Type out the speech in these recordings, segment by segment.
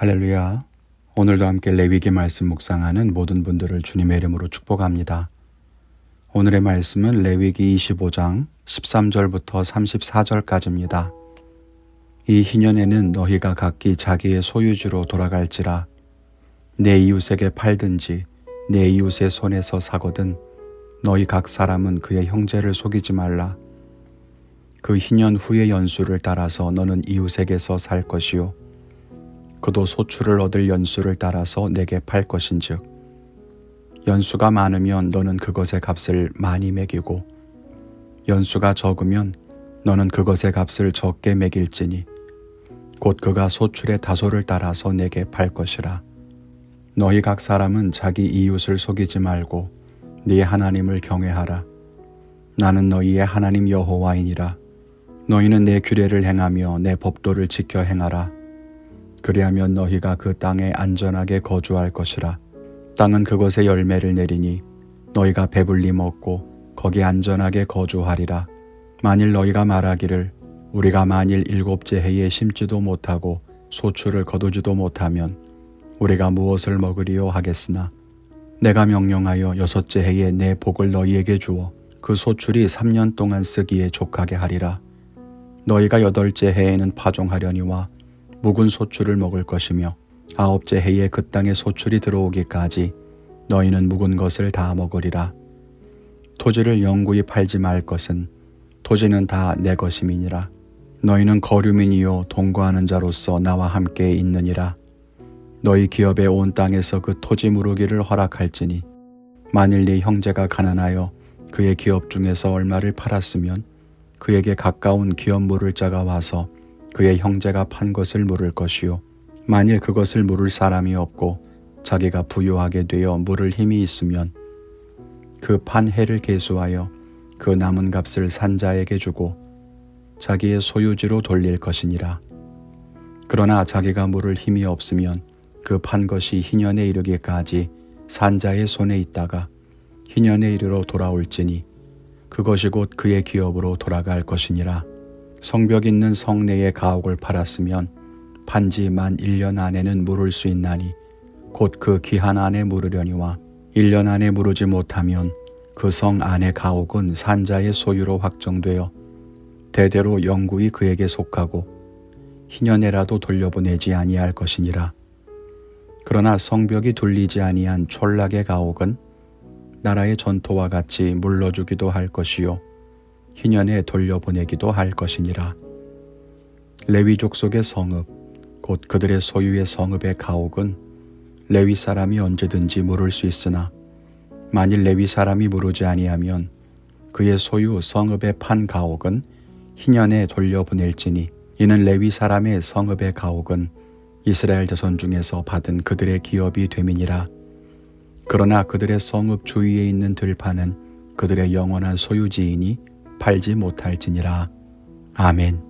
할렐루야. 오늘도 함께 레위기 말씀 묵상하는 모든 분들을 주님의 이름으로 축복합니다. 오늘의 말씀은 레위기 25장 13절부터 34절까지입니다. 이 희년에는 너희가 각기 자기의 소유주로 돌아갈지라 내 이웃에게 팔든지 내 이웃의 손에서 사거든 너희 각 사람은 그의 형제를 속이지 말라. 그 희년 후의 연수를 따라서 너는 이웃에게서 살 것이요 그도 소출을 얻을 연수를 따라서 내게 팔 것인즉 연수가 많으면 너는 그것의 값을 많이 매기고 연수가 적으면 너는 그것의 값을 적게 매길지니 곧 그가 소출의 다소를 따라서 내게 팔 것이라. 너희 각 사람은 자기 이웃을 속이지 말고 네 하나님을 경외하라. 나는 너희의 하나님 여호와이니라. 너희는 내 규례를 행하며 내 법도를 지켜 행하라 그리하면 너희가 그 땅에 안전하게 거주할 것이라. 땅은 그것의 열매를 내리니 너희가 배불리 먹고 거기 안전하게 거주하리라. 만일 너희가 말하기를 우리가 만일 일곱째 해에 심지도 못하고 소출을 거두지도 못하면 우리가 무엇을 먹으리요 하겠으나 내가 명령하여 여섯째 해에 내 복을 너희에게 주어 그 소출이 3년 동안 쓰기에 족하게 하리라. 너희가 여덟째 해에는 파종하려니와 묵은 소출을 먹을 것이며 아홉째 해에 그 땅에 소출이 들어오기까지 너희는 묵은 것을 다 먹으리라. 토지를 영구히 팔지 말 것은 토지는 다 내 것임이니라. 너희는 거류민이요 동거하는 자로서 나와 함께 있느니라. 너희 기업의 온 땅에서 그 토지 무르기를 허락할지니 만일 네 형제가 가난하여 그의 기업 중에서 얼마를 팔았으면 그에게 가까운 기업 물을 자가 와서 그의 형제가 판 것을 물을 것이요. 만일 그것을 물을 사람이 없고 자기가 부유하게 되어 물을 힘이 있으면 그 판 해를 계수하여 그 남은 값을 산 자에게 주고 자기의 소유지로 돌릴 것이니라. 그러나 자기가 물을 힘이 없으면 그 판 것이 희년에 이르기까지 산 자의 손에 있다가 희년에 이르러 돌아올지니 그것이 곧 그의 기업으로 돌아갈 것이니라 성벽 있는 성내의 가옥을 팔았으면 판지 만 1년 안에는 물을 수 있나니 곧 그 기한 안에 물으려니와 1년 안에 물으지 못하면 그 성 안의 가옥은 산자의 소유로 확정되어 대대로 영구히 그에게 속하고 희년에라도 돌려보내지 아니할 것이니라. 그러나 성벽이 둘리지 아니한 촌락의 가옥은 나라의 전토와 같이 물러주기도 할 것이요 희년에 돌려보내기도 할 것이니라. 레위족 속의 성읍, 곧 그들의 소유의 성읍의 가옥은 레위 사람이 언제든지 물을 수 있으나 만일 레위 사람이 물으지 아니하면 그의 소유 성읍의 판 가옥은 희년에 돌려보낼지니 이는 레위 사람의 성읍의 가옥은 이스라엘 자손 중에서 받은 그들의 기업이 됨이니라. 그러나 그들의 성읍 주위에 있는 들판은 그들의 영원한 소유지이니 팔지 못할지니라. 아멘.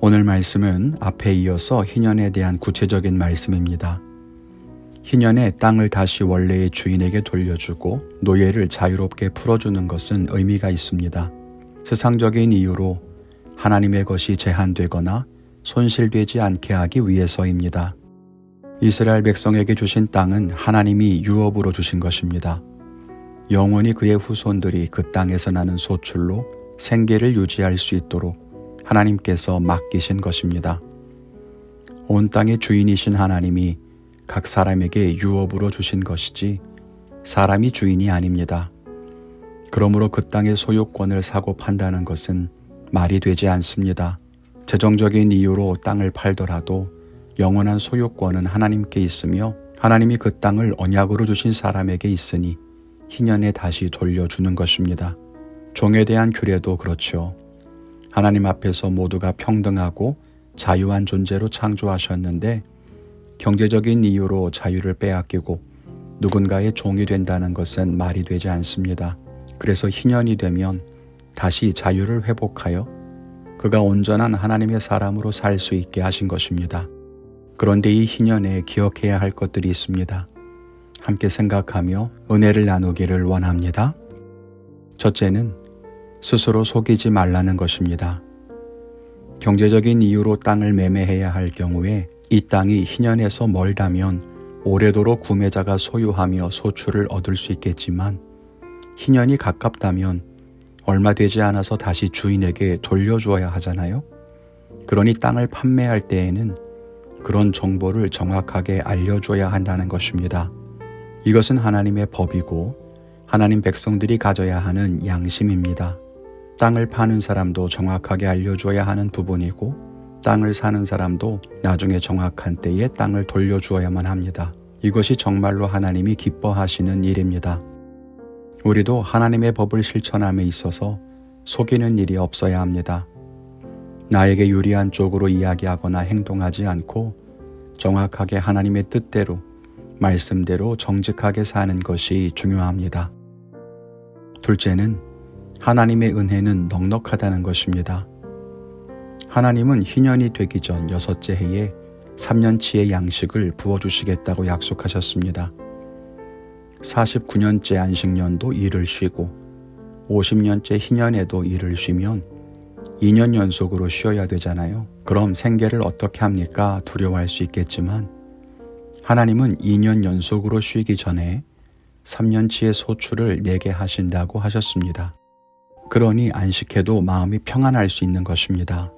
오늘 말씀은 앞에 이어서 희년에 대한 구체적인 말씀입니다. 희년에 땅을 다시 원래의 주인에게 돌려주고 노예를 자유롭게 풀어주는 것은 의미가 있습니다. 세상적인 이유로 하나님의 것이 제한되거나 손실되지 않게 하기 위해서입니다. 이스라엘 백성에게 주신 땅은 하나님이 유업으로 주신 것입니다. 영원히 그의 후손들이 그 땅에서 나는 소출로 생계를 유지할 수 있도록 하나님께서 맡기신 것입니다. 온 땅의 주인이신 하나님이 각 사람에게 유업으로 주신 것이지 사람이 주인이 아닙니다. 그러므로 그 땅의 소유권을 사고 판다는 것은 말이 되지 않습니다. 재정적인 이유로 땅을 팔더라도 영원한 소유권은 하나님께 있으며 하나님이 그 땅을 언약으로 주신 사람에게 있으니 희년에 다시 돌려주는 것입니다. 종에 대한 규례도 그렇죠. 하나님 앞에서 모두가 평등하고 자유한 존재로 창조하셨는데 경제적인 이유로 자유를 빼앗기고 누군가의 종이 된다는 것은 말이 되지 않습니다. 그래서 희년이 되면 다시 자유를 회복하여 그가 온전한 하나님의 사람으로 살 수 있게 하신 것입니다. 그런데 이 희년에 기억해야 할 것들이 있습니다. 함께 생각하며 은혜를 나누기를 원합니다. 첫째는 스스로 속이지 말라는 것입니다. 경제적인 이유로 땅을 매매해야 할 경우에 이 땅이 희년에서 멀다면 오래도록 구매자가 소유하며 소출을 얻을 수 있겠지만 희년이 가깝다면 얼마 되지 않아서 다시 주인에게 돌려주어야 하잖아요. 그러니 땅을 판매할 때에는 그런 정보를 정확하게 알려줘야 한다는 것입니다. 이것은 하나님의 법이고 하나님 백성들이 가져야 하는 양심입니다. 땅을 파는 사람도 정확하게 알려줘야 하는 부분이고 땅을 사는 사람도 나중에 정확한 때에 땅을 돌려주어야만 합니다. 이것이 정말로 하나님이 기뻐하시는 일입니다. 우리도 하나님의 법을 실천함에 있어서 속이는 일이 없어야 합니다. 나에게 유리한 쪽으로 이야기하거나 행동하지 않고 정확하게 하나님의 뜻대로 말씀대로 정직하게 사는 것이 중요합니다. 둘째는 하나님의 은혜는 넉넉하다는 것입니다. 하나님은 희년이 되기 전 여섯째 해에 3년치의 양식을 부어주시겠다고 약속하셨습니다. 49년째 안식년도 일을 쉬고 50년째 희년에도 일을 쉬면 2년 연속으로 쉬어야 되잖아요. 그럼 생계를 어떻게 합니까? 두려워할 수 있겠지만 하나님은 2년 연속으로 쉬기 전에 3년치의 소출을 내게 하신다고 하셨습니다. 그러니 안식해도 마음이 평안할 수 있는 것입니다.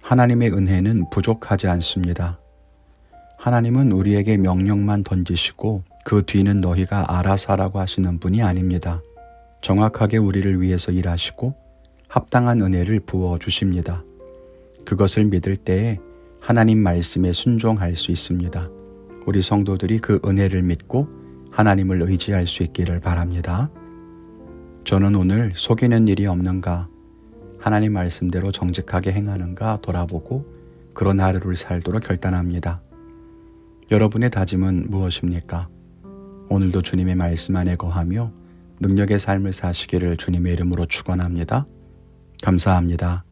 하나님의 은혜는 부족하지 않습니다. 하나님은 우리에게 명령만 던지시고 그 뒤는 너희가 알아서 하라고 하시는 분이 아닙니다. 정확하게 우리를 위해서 일하시고 합당한 은혜를 부어 주십니다. 그것을 믿을 때에 하나님 말씀에 순종할 수 있습니다. 우리 성도들이 그 은혜를 믿고 하나님을 의지할 수 있기를 바랍니다. 저는 오늘 속이는 일이 없는가, 하나님 말씀대로 정직하게 행하는가 돌아보고 그런 하루를 살도록 결단합니다. 여러분의 다짐은 무엇입니까? 오늘도 주님의 말씀 안에 거하며 능력의 삶을 사시기를 주님의 이름으로 축원합니다. 감사합니다.